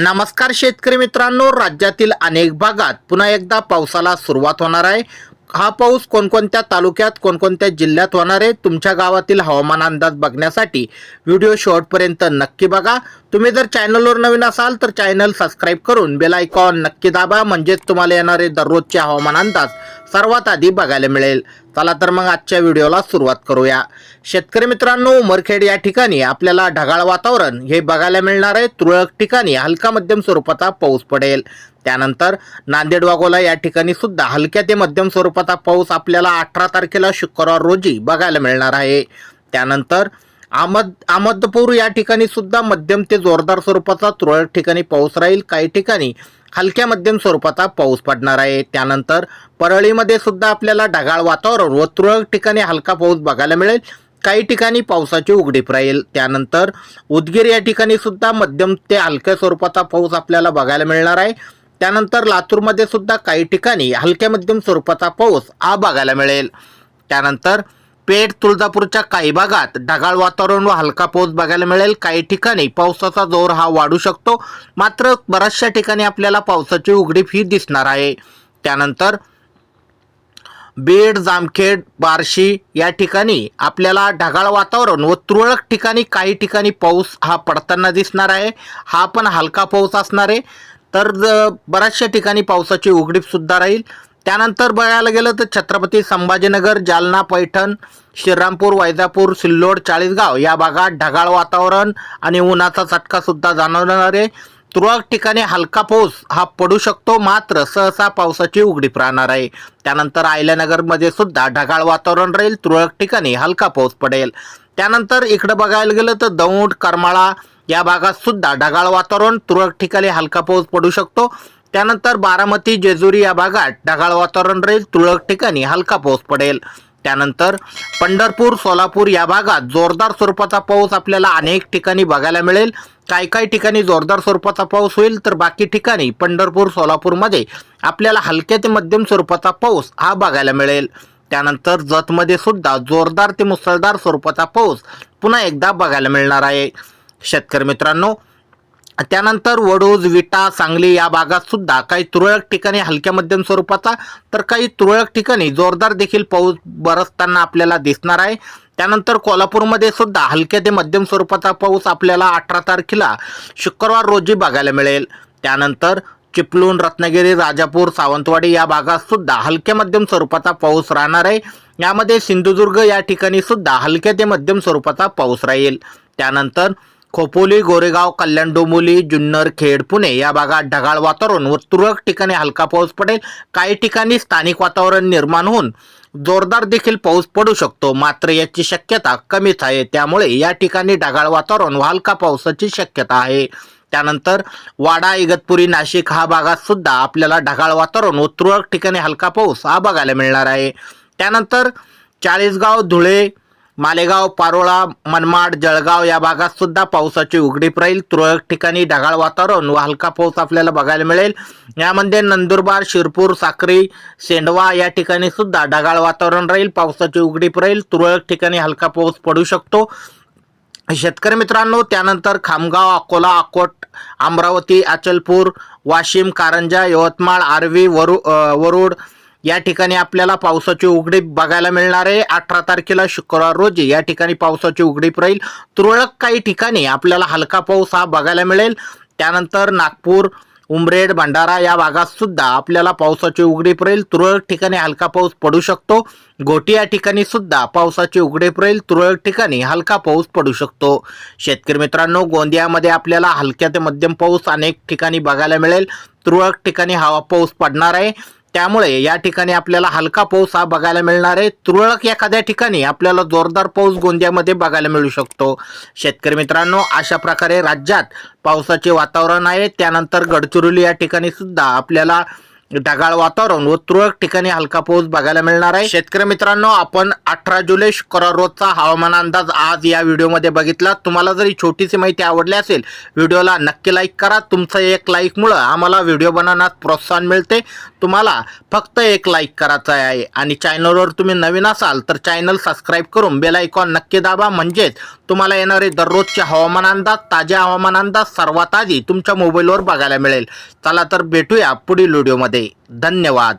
नमस्कार शेतकरी मित्रांनो राज्यातील अनेक भागात पुन्हा एकदा पावसाला सुरुवात होणार आहे. हा पाऊस कोणकोणत्या तालुक्यात कोणकोणत्या जिल्ह्यात होणार आहे तुमच्या गावातील हवामान अंदाज बघण्यासाठी व्हिडिओ शेवटपर्यंत नक्की बघा. तुम्ही जर चॅनलवर नवीन असाल तर चॅनल सबस्क्राईब करून बेल आयकॉन नक्की दाबा म्हणजेच तुम्हाला येणारे दररोजचे हवामान अंदाज सर्वात आधी बघायला मिळेल. चला तर मग आजच्या व्हिडिओला सुरुवात करूया. शेतकरी मित्रांनो उमरखेड या ठिकाणी आपल्याला ढगाळ वातावरण हे बघायला मिळणार आहे. तुरळक ठिकाणी हलका मध्यम स्वरूपाचा पाऊस पडेल. त्यानंतर नांदेड वाघोला या ठिकाणी सुद्धा हलक्या ते मध्यम स्वरूपाचा पाऊस आपल्याला अठरा तारखेला शुक्रवार रोजी बघायला मिळणार आहे. त्यानंतर अहमद अहमदपूर या ठिकाणी सुद्धा मध्यम ते जोरदार स्वरूपाचा तुरळक ठिकाणी पाऊस राहील. काही ठिकाणी हलक्या मध्यम स्वरूपाचा पाऊस पडणार आहे. त्यानंतर परळीमध्ये सुद्धा आपल्याला ढगाळ वातावरण व तुरळक ठिकाणी हलका पाऊस बघायला मिळेल. काही ठिकाणी पावसाची उघडीप राहील. त्यानंतर उदगीर या ठिकाणी सुद्धा मध्यम ते हलक्या स्वरूपाचा पाऊस आपल्याला बघायला मिळणार आहे. त्यानंतर लातूरमध्ये सुद्धा काही ठिकाणी हलक्या मध्यम स्वरूपाचा पाऊस हा बघायला मिळेल. त्यानंतर पेठ तुळजापूरच्या काही भागात ढगाळ वातावरण व हलका पाऊस बघायला मिळेल. काही ठिकाणी पावसाचा जोर हा वाढू शकतो. मात्र बऱ्याचशा ठिकाणी आपल्याला पावसाची उघडीप ही दिसणार आहे. त्यानंतर बीड जामखेड बार्शी या ठिकाणी आपल्याला ढगाळ वातावरण व तुरळक ठिकाणी काही ठिकाणी पाऊस हा पडताना दिसणार आहे. हा पण हलका पाऊस असणार आहे. तर बऱ्याचशा ठिकाणी पावसाची उघडीप सुद्धा राहील. त्यानंतर बघायला गेलं तर छत्रपती संभाजीनगर जालना पैठण श्रीरामपूर वैजापूर सिल्लोड चाळीसगाव या भागात ढगाळ वातावरण आणि उन्हाचा चटका सुद्धा जाणवणार आहे. तुरळक ठिकाणी हलका पाऊस हा पडू शकतो मात्र सहसा पावसाची उघडीप राहणार आहे. त्यानंतर आयल्यानगरमध्ये सुद्धा ढगाळ वातावरण राहील तुरळक ठिकाणी हलका पाऊस पडेल. त्यानंतर इकडं बघायला गेलं तर दौंड करमाळा या भागात सुद्धा ढगाळ वातावरण तुरळक ठिकाणी हलका पाऊस पडू शकतो. त्यानंतर बारामती जेजुरी या भागात ढगाळ वातावरण राहील तुरळक ठिकाणी हलका पाऊस पडेल. त्यानंतर पंढरपूर सोलापूर या भागात जोरदार स्वरूपाचा पाऊस आपल्याला अनेक ठिकाणी बघायला मिळेल. काही काही ठिकाणी जोरदार स्वरूपाचा पाऊस होईल तर बाकी ठिकाणी पंढरपूर सोलापूरमध्ये आपल्याला हलक्या ते मध्यम स्वरूपाचा पाऊस हा बघायला मिळेल. त्यानंतर जतमध्ये सुद्धा जोरदार ते मुसळधार स्वरूपाचा पाऊस पुन्हा एकदा बघायला मिळणार आहे. शेतकरी मित्रांनो त्यानंतर वडूज विटा सांगली या भागात सुद्धा काही तुरळक ठिकाणी हलक्या मध्यम स्वरूपाचा तर काही तुरळक ठिकाणी जोरदार देखील पाऊस बरसताना आपल्याला दिसणार आहे. त्यानंतर कोल्हापूरमध्ये सुद्धा हलक्या ते मध्यम स्वरूपाचा पाऊस आपल्याला अठरा तारखेला शुक्रवार रोजी बघायला मिळेल. त्यानंतर चिपळूण रत्नागिरी राजापूर सावंतवाडी या भागात सुद्धा हलक्या मध्यम स्वरूपाचा पाऊस राहणार आहे. यामध्ये सिंधुदुर्ग या ठिकाणी सुद्धा हलक्या ते मध्यम स्वरूपाचा पाऊस राहील. त्यानंतर खोपोली गोरेगाव कल्याण डोंबोली जुन्नर खेड पुणे या भागात ढगाळ वातावरण व तुरळक ठिकाणी हलका पाऊस पडेल. काही ठिकाणी स्थानिक वातावरण निर्माण होऊन जोरदार देखील पाऊस पडू शकतो. मात्र याची शक्यता कमीच आहे. त्यामुळे या ठिकाणी ढगाळ वातावरण व हलका पावसाची शक्यता आहे. त्यानंतर वाडा इगतपुरी नाशिक हा भागात सुद्धा आपल्याला ढगाळ वातावरण व तुरळक ठिकाणी हलका पाऊस हा बघायला मिळणार आहे. त्यानंतर चाळीसगाव धुळे मालेगाव पारोळा मनमाड जळगाव या भागात सुद्धा पावसाची उघडीप राहील. तुरळक ठिकाणी ढगाळ वातावरण व हलका पाऊस आपल्याला बघायला मिळेल. यामध्ये नंदुरबार शिरपूर साक्री सेंडवा या ठिकाणी सुद्धा ढगाळ वातावरण राहील. पावसाची उघडीप राहील. तुरळक ठिकाणी हलका पाऊस पडू शकतो. शेतकरी मित्रांनो त्यानंतर खामगाव अकोला अकोट अमरावती अचलपूर वाशिम कारंजा यवतमाळ आर्वी वरु वरुड या ठिकाणी आपल्याला पावसाची उघडीप बघायला मिळणार आहे. अठरा तारखेला शुक्रवार रोजी या ठिकाणी पावसाची उघडीप राहील. तुरळक काही ठिकाणी आपल्याला हलका पाऊस हा बघायला मिळेल. त्यानंतर नागपूर उमरेड भंडारा या भागात सुद्धा आपल्याला पावसाची उघडीप राहील. तुरळक ठिकाणी हलका पाऊस पडू शकतो. घोटी या ठिकाणी सुद्धा पावसाची उघडीप राहील. तुरळक ठिकाणी हलका पाऊस पडू शकतो. शेतकरी मित्रांनो गोंदियामध्ये आपल्याला हलक्या ते मध्यम पाऊस अनेक ठिकाणी बघायला मिळेल. तुरळक ठिकाणी हवा पाऊस पडणार आहे. त्यामुळे या ठिकाणी आपल्याला हलका पाऊस हा बघायला मिळणार आहे. तुरळक एखाद्या ठिकाणी आपल्याला जोरदार पाऊस गोंदियामध्ये बघायला मिळू शकतो. शेतकरी मित्रांनो अशा प्रकारे राज्यात पावसाचे वातावरण आहे. त्यानंतर गडचिरोली या ठिकाणी सुद्धा आपल्याला ढगाळ वातावरण व तुरळक ठिकाणी हलका पाऊस बघायला मिळणार आहे. शेतकरी मित्रांनो आपण अठरा जुलै शुक्रवार रोजचा हवामान अंदाज आज या व्हिडिओमध्ये बघितला. तुम्हाला जर ही छोटीशी माहिती आवडली असेल व्हिडिओला नक्की लाईक करा. तुमचं एक लाईकमुळं आम्हाला व्हिडिओ बनवण्यात प्रोत्साहन मिळते. तुम्हाला फक्त एक लाईक करायचं आहे. आणि चॅनलवर तुम्ही नवीन असाल तर चॅनल सबस्क्राईब करून बेल आयकॉन नक्की दाबा. म्हणजेच तुम्हाला येणारे दररोजचे हवामान अंदाज ताज्या हवामान अंदाज सर्वात आधी तुमच्या मोबाईलवर बघायला मिळेल. चला तर भेटूया पुढील व्हिडिओमध्ये. धन्यवाद.